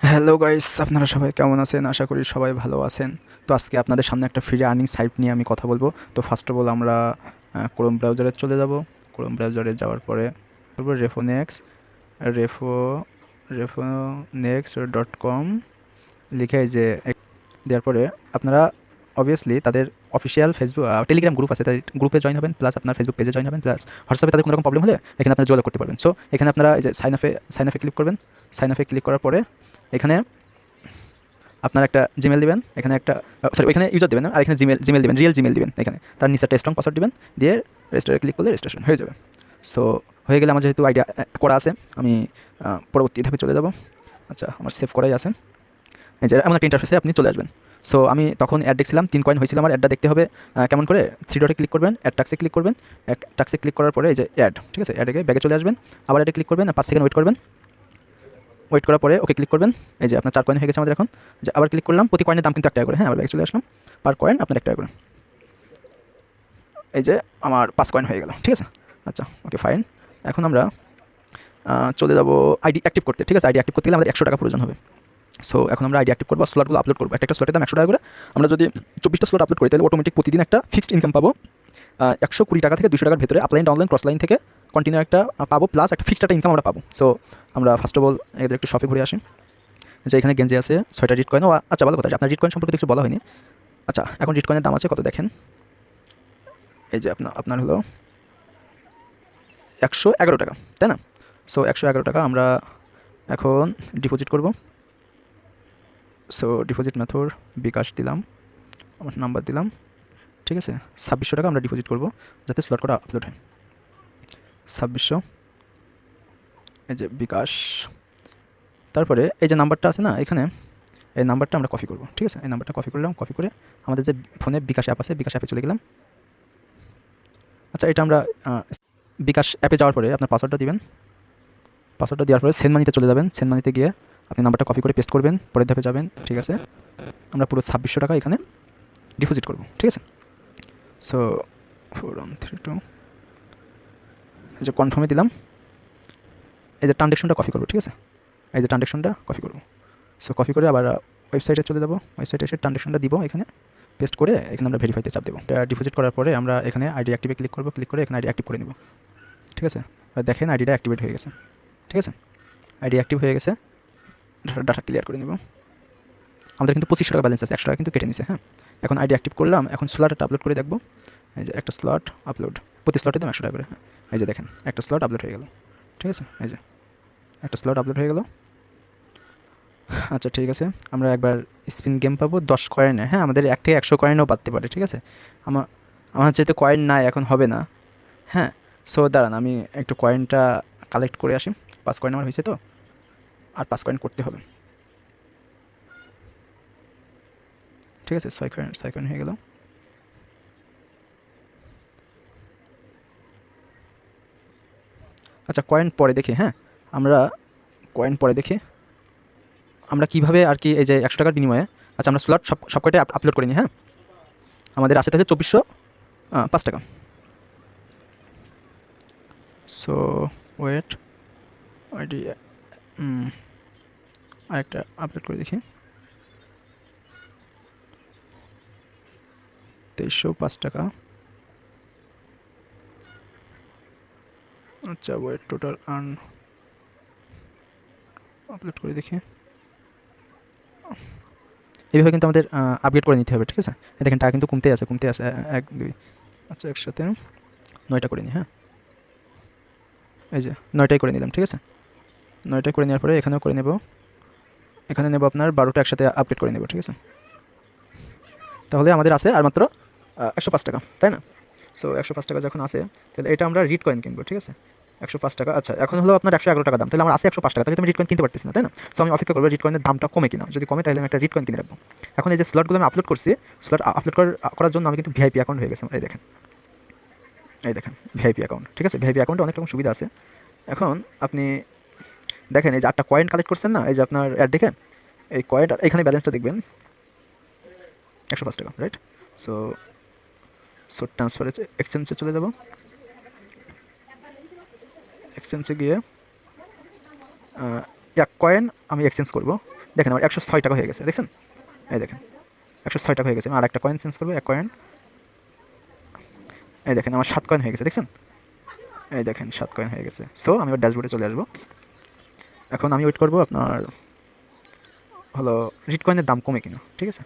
Hello guys আপনারা সবাই কেমন আছেন? আশা করি সবাই ভালো আছেন। তো আজকে আপনাদের সামনে একটা ফ্রি আর্নিং সাইট নিয়ে আমি কথা বলব। তো ফার্স্ট অফ অল আমরা ক্রোম ব্রাউজারে চলে যাব। ক্রোম ব্রাউজারে যাওয়ার পরে রেফো নেক্স রেফো রেফো নেক্স ডট কম লিখে যে দেওয়ার পরে আপনারা অবভিয়াসলি তাদের অফিসিয়াল ফেসবুক টেলিগ্রাম গ্রুপ আছে। তাই গ্রুপে জয়েন হবেন প্লাস আপনার ফেসবুক পেজে জয়েন হবেন প্লাস হোয়াটসঅ্যাপে তাদের কোনো রকম প্রবলেম হলে এখানে আপনারা যোগাযোগ করতে পারবেন। সো এখানে আপনারা এই যে সাইন আপে সাইন আপে ক্লিক করবেন। সাইন আপে ক্লিক করার পরে এখানে আপনার একটা জিমেল দেবেন, এখানে একটা সরি ওইখানে ইউজার দেবেন আর এখানে জিমেল জিমেল দিবেন রিয়েল জিমেল দেবেন, এখানে। তার নিচে একটা স্ট্রং পাসওয়ার্ড দিবেন, দিয়ে রেজিস্টারে ক্লিক করলে রেজিস্ট্রেশন হয়ে যাবে। সো হয়ে গেলে আমার যেহেতু আইডিয়া করা আছে, আমি পরবর্তী ধাপে চলে যাব। আচ্ছা আমার সেভ করাই আছে। এই যে একটা ইন্টারফেসে আপনি চলে আসবেন। সো আমি তখন অ্যাড দেখছিলাম, তিন কয়েন হয়েছিল আমার অ্যাডটা দেখতে হবে কেমন করে? থ্রি ডটে ক্লিক করবেন অ্যাড টাক্সে ক্লিক করবেন অ্যাড টাক্সে ক্লিক করার পরে এই যে অ্যাড ঠিক আছে? অ্যাডে ব্যাগে চলে আসবেন, আবার অ্যাডে ক্লিক করবেন পাঁচ সেকেন্ড ওয়েট করবেন। ওয়েট করার পরে ওকে ক্লিক করবেন। এই যে আপনার চার কয়েন হয়ে গেছে আমাদের এখন। যে আবার ক্লিক করলাম, প্রতি কয়েনের দাম কিন্তু এক টাকা করে। হ্যাঁ আবার ব্যাগে চলে আসলাম। পার কয়েন আপনার এক টাকা করে। এই যে আমার পাঁচ কয়েন হয়ে গেল। ঠিক আছে? আচ্ছা ওকে ফাইন এখন আমরা চলে যাব আইডি অ্যাক্টিভ করতে। ঠিক আছে? আইডি অ্যাক্টিভ করতে গেলে আমাদের একশো টাকা প্রয়োজন হবে। সো এখন আমরা আইডি অ্যাক্টিভ করব স্লটগুলো আপলোড করব। একটা একটা স্লটের দাম একশো টাকা করে। আমরা যদি চব্বিশটা স্লট আপলোড করি, তাহলে অটোমেটিক প্রতিদিন একটা ফিক্সড ইনকাম পাবো। একশো কুড়ি টাকা থেকে দুশো টাকার ভেতরে আপলাইন ডাউনলাইন ক্রস লাইন থেকে কন্টিনিউ একটা পাবো প্লাস একটা ফিক্সড একটা ইনকাম আমরা পাবো। সো আমরা ফার্স্ট অফ অল এদের একটু শপে ঘুরে আসি। যে এখানে গেঞ্জি আছে, ছয়টা রিট কয়েন ও আচ্ছা ভালো কথা, আপনার রিট কয়েন সম্পর্কে কিছু বলা হয়নি। আচ্ছা এখন রিট কয়েনের দাম আছে, কত দেখেন? এই যে আপনার আপনার হলো একশো এগারো টাকা, তাই না? সো একশো এগারো টাকা আমরা এখন ডিপোজিট করব। সো ডিপোজিট মেথড বিকাশ দিলাম, আমার নাম্বার দিলাম, ঠিক আছে? ছাব্বিশশো টাকা আমরা ডিপোজিট করব, যাতে স্লট করা আপলোড হয়। ছাব্বিশশো। এই যে বিকাশ। তারপরে এই যে নাম্বারটা আছে না, এখানে এই নাম্বারটা আমরা কপি করব, ঠিক আছে? এই নাম্বারটা কপি করলাম কপি করে আমাদের যে ফোনে বিকাশ অ্যাপ আছে, বিকাশ অ্যাপে চলে গেলাম। আচ্ছা এটা আমরা বিকাশ অ্যাপে যাওয়ার পরে আপনার পাসওয়ার্ডটা দিবেন। পাসওয়ার্ডটা দেওয়ার পরে সেন্ড মানিতে চলে যাবেন। সেন্ড মানিতে গিয়ে আপনি নাম্বারটা কপি করে পেস্ট করবেন, পরের ধাপে যাবেন, ঠিক আছে? আমরা পুরো ছাব্বিশশো টাকা এখানে ডিপোজিট করব, ঠিক আছে? So four one three two যে কনফার্মে দিলাম, এই যে ট্রানজেকশনটা কপি করব, ঠিক আছে? এই যে ট্রানজেকশনটা কপি করব। সো কপি করে আবার ওয়েবসাইটে চলে যাব। ওয়েবসাইটে এসে ট্রানজেকশনটা দিব এখানে। পেস্ট করে এখানে আমরা ভেরিফাইতে চাপ দেবো। ডিপোজিট করার পরে আমরা এখানে আইডি অ্যাক্টিভে ক্লিক করব। ক্লিক করে এখানে আইডি অ্যাক্টিভ করে নেব। ঠিক আছে? দেখেন আইডিটা অ্যাক্টিভেট হয়ে গেছে। ঠিক আছে? আইডি অ্যাক্টিভ হয়ে গেছে। ডাটা ক্লিয়ার করে নেব। আমাদের কিন্তু পঁচিশশো টাকা ব্যালেন্স আছে। একশো টাকা কিন্তু কেটে নিছে হ্যাঁ? এখন আইডি অ্যাক্টিভ করলাম। এখন স্লটটা আপলোড করে দেখব। এই যে একটা স্লট আপলোড প্রতি স্লটে দাম একশো টাকা করে। এই যে দেখেন, একটা স্লট আপলোড হয়ে গেল। ঠিক আছে? এই যে, একটা স্লট আপলোড হয়ে গেল। আচ্ছা ঠিক আছে। আমরা একবার স্পিন গেম পাবো, দশ কয়েনে হ্যাঁ আমাদের এক থেকে একশো কয়েনও পাততে পারে, ঠিক আছে? আমার আমার যেহেতু কয়েন নাই, এখন হবে না। হ্যাঁ সো দাঁড়ান, আমি একটু কয়েনটা কালেক্ট করে আসি। পাঁচ কয়েন আমার হয়েছে তো। আর পাঁচ কয়েন করতে হবে। ঠিক আছে? ছয় কয়েন ছয় কয়েন হয়ে গেল। আচ্ছা কয়েন পরে দেখি হ্যাঁ? আমরা কয়েন পরে দেখি। আমরা কীভাবে আর কি এই যে একশো টাকার বিনিময়ে আচ্ছা আমরা স্লট সব সব কয়টাই আপলোড করে নিই হ্যাঁ? আমাদের আছে থাকে চব্বিশশো পাঁচ টাকা। সো ওয়েট আইডি আরেকটা আপলোড করে দেখি। তেইশশো পাঁচ টাকা। আচ্ছা ওয়েট টোটাল আর্ন আপলোড করে দেখি। এইভাবে কিন্তু আমাদের আপডেট করে নিতে হবে, ঠিক আছে? দেখেন, টাকা কিন্তু কমতে আছে কমতে আছে এক, দুই আচ্ছা একসাথে নয়টা করে নিই হ্যাঁ? এই যে, নয়টাই করে নিলাম, ঠিক আছে? নয়টাই করে নেওয়ার পরে এখানেও করে নেব। এখানে নেব আপনার বারোটা একসাথে আপডেট করে নেব, ঠিক আছে? তাহলে আমাদের আছে আর মাত্র একশো পাঁচ টাকা, তাই না? সো একশো পাঁচ টাকা যখন আসে তাহলে এটা আমরা রিড কয়েন কিনবো, ঠিক আছে? একশো পাঁচ টাকা। আচ্ছা এখন হলো আপনার একশো এগারো টাকা দাম। তাহলে আমার আছে একশো পাঁচ টাকা, তাহলে আমি রিড কয়েন কিনতে পারতেছি না, তাই না? সো আমি অপেক্ষা করব রিড কয়েনের দামটা কমে কিনা। যদি কমে, তাহলে আমি একটা রিড কয়েন কিনে রাখব। এখন এই যে স্লটগুলো আমি আপলোড করছি স্লট আপলোড করার জন্য আমি কিন্তু ভিআইপি অ্যাকাউন্ট হয়ে গেছে। এই দেখেন। এই দেখেন ভিআইপি অ্যাকাউন্ট ঠিক আছে? ভিআইপি অ্যাকাউন্টে অনেক রকম সুবিধা আছে। এখন আপনি দেখেন, এই যে আটটা কয়েন কালেক্ট করছেন না, এই যে আপনার অ্যাড দেখে, এই কয়েন এখানে ব্যালেন্সটা দেখবেন। একশো পাঁচ টাকা রাইট সো সো ট্রান্সফারে এক্সচেঞ্জে চলে যাব। এক্সচেঞ্জে গিয়ে এক কয়েন আমি এক্সচেঞ্জ করব। দেখেন আমার একশো ছয় টাকা হয়ে গেছে, দেখছেন? এই দেখেন, একশো ছয় টাকা হয়ে গেছে আর একটা কয়েন চেঞ্জ করব, এক কয়েন এই দেখেন, আমার সাত কয়েন হয়ে গেছে, দেখছেন? এই দেখেন, সাত কয়েন হয়ে গেছে। সো আমি ওর ড্যাশবোর্ডে চলে আসব। এখন আমি ওয়েট করব আপনার, হলো, রিট কয়েনের দাম কমে কিনা, ঠিক আছে?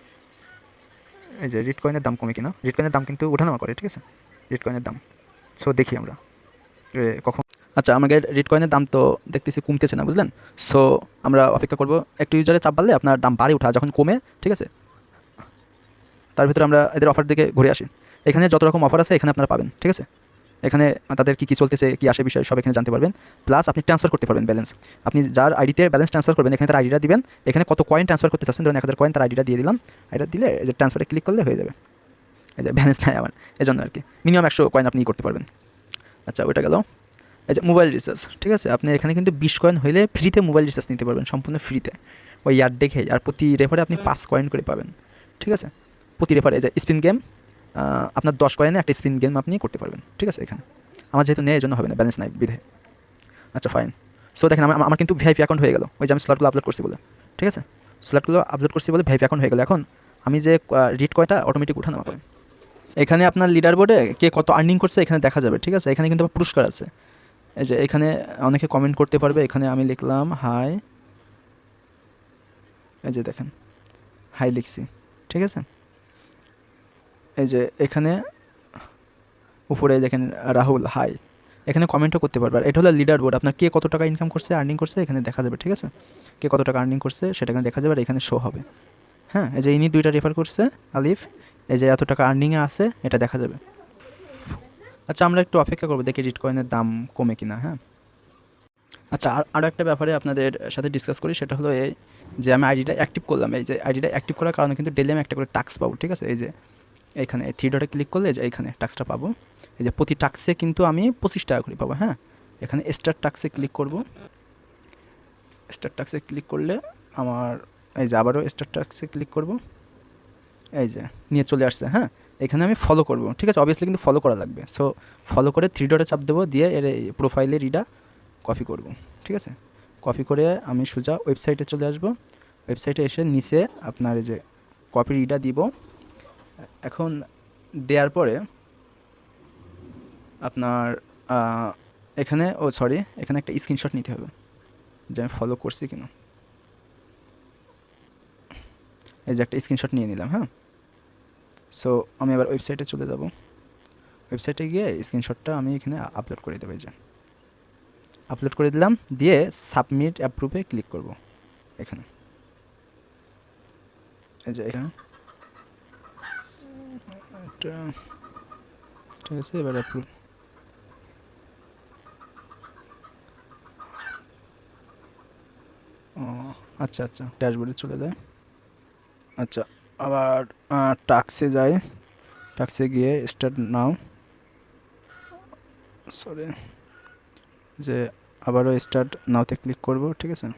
এই যে, রিট কয়েনের দাম কমে কিনা, রিট কয়েনের দাম কিন্তু ওঠানামা করে, ঠিক আছে? রিট কয়েনের দাম। সো দেখি আমরা কখন আচ্ছা আমাদের রিট কয়েনের দাম তো দেখতেছি কমতেছে না, বুঝলেন? সো আমরা অপেক্ষা করব একটু ইউজারে চাপ বাড়লে আপনার দাম বাড়ে ওঠা যখন কমে, ঠিক আছে? তার ভিতরে আমরা এদের অফার দিকে ঘুরে আসি। এখানে যত রকম অফার আছে, এখানে আপনারা পাবেন, ঠিক আছে? এখানে তাদের কী কী চলতেছে, কী আসে বিষয় সব এখানে জানতে পারবেন। প্লাস আপনি ট্রান্সফার করতে পারবেন ব্যালেন্স আপনি যার আইডিতে ব্যালেন্স ট্রান্সফার করবেন, এখানে তার আইডিটা দিবেন। এখানে কত কয়েন ট্রান্সফার করতে চাচ্ছেন, ধরুন এক হাজার কয়েন তার আইডিটা দিয়ে দিলাম। আইডিটা দিলে যে ট্রান্সফারে ক্লিক করলে হয়ে যাবে। এই যে ব্যালেন্স নাই আমার এই জন্য আর কি। মিনিমাম একশো কয়েন আপনি করতে পারবেন। আচ্ছা ওইটা গেল। যে মোবাইল রিচার্জ ঠিক আছে? আপনি এখানে কিন্তু বিশ কয়েন হইলে ফ্রিতে মোবাইল রিচার্জ নিতে পারবেন, সম্পূর্ণ ফ্রিতে ওই ইয়ার দেখে আর প্রতি রেফারে আপনি পাঁচ কয়েন করে পাবেন, ঠিক আছে? প্রতি রেফারে যে স্পিন গেম আপনার দশ কয়েনে একটা স্পিন গেম আপনি করতে পারবেন, ঠিক আছে এখানে? আমার যেহেতু নেই এই জন্য হবে না ব্যালেন্স নাই, বিধে। আচ্ছা ফাইন সো দেখেন আমার আমার কিন্তু ভিআইপি অ্যাকাউন্ট হয়ে গেল। ওই যে আমি স্লটগুলো আপলোড করছি বলে, ঠিক আছে? স্লটগুলো আপলোড করছি বলে ভিআইপি অ্যাকাউন্ট হয়ে গেল। এখন আমি যে রিড কয়টা অটোমেটিক উঠানামা করে এখানে আপনার লিডার বোর্ডে কে কত আর্নিং করছে এখানে দেখা যাবে, ঠিক আছে? এখানে কিন্তু আবার পুরস্কার আছে। এই যে এখানে অনেকে কমেন্ট করতে পারবে, এখানে আমি লিখলাম হাই এই যে দেখেন হাই লিখছি, ঠিক আছে? এই যে এখানে উপরে দেখেন রাহুল হাই এখানে কমেন্টও করতে পারবে, আর এটা হলো লিডার বোর্ড আপনার কে কত টাকা ইনকাম করছে আর্নিং করছে, এখানে দেখা যাবে, ঠিক আছে? কে কত টাকা আর্নিং করছে, সেটা এখানে দেখা যাবে, আর এখানে শো হবে। হ্যাঁ এই যে ইনি দুইটা রেফার করছে, আলিফ, এই যে এত টাকা আর্নিংয়ে আছে, এটা দেখা যাবে। আচ্ছা আমরা একটু অপেক্ষা করব, দেখি রিট কয়েনের দাম কমে কিনা হ্যাঁ? আচ্ছা আর আরও একটা ব্যাপারে আপনাদের সাথে ডিসকাস করি, সেটা হলো এই যে আমি আইডিটা অ্যাক্টিভ করলাম, এই যে আইডিটা অ্যাক্টিভ করার কারণে কিন্তু ডেলি আমি একটা করে টাক্স পাবো, ঠিক আছে? এই যে এইখানে থ্রি ডটে ক্লিক করলে যে এইখানে টাক্সটা পাবো। এই যে প্রতি টাক্সে কিন্তু আমি পঁচিশ টাকা করে পাবো হ্যাঁ? এখানে স্টার টাক্সে ক্লিক করব। স্টার টাক্সে ক্লিক করলে আমার, এই যে আবারও স্টার টাক্সে ক্লিক করব। এই যে, নিয়ে চলে আসছে হ্যাঁ? এখানে আমি ফলো করব। ঠিক আছে অবভিয়াসলি কিন্তু ফলো করা লাগবে। সো ফলো করে থ্রি ডটে চাপ দেবো, দিয়ে এর প্রোফাইলে রিডা কপি করব। ঠিক আছে? কপি করে আমি সোজা ওয়েবসাইটে চলে আসব। ওয়েবসাইটে এসে নিচে আপনার এই যে কপি রিডা দিব। এখন দেওয়ার পরে আপনার এখানে, ও সরি এখানে একটা স্ক্রিনশট নিতে হবে যে আমি ফলো করছি কিনা। এই যে একটা স্ক্রিনশট নিয়ে নিলাম হ্যাঁ? সো আমি আবার ওয়েবসাইটে চলে যাব। ওয়েবসাইটে গিয়ে স্ক্রিনশটটা আমি এখানে আপলোড করে দেবো যে। আপলোড করে দিলাম, দিয়ে সাবমিট অ্যাপ্রুভে ক্লিক করব এখানে। এই যে এখানে। ঠিক আছে, এবার অ্যাপ্রুভ ও আচ্ছা আচ্ছা ড্যাশবোর্ডে চলে যায়। আচ্ছা। আবার টাক্সে যায় টাক্সে গিয়ে স্টার্ট নাও। সরি যে আবারও স্টার্ট নাওতে ক্লিক করব, ঠিক আছে?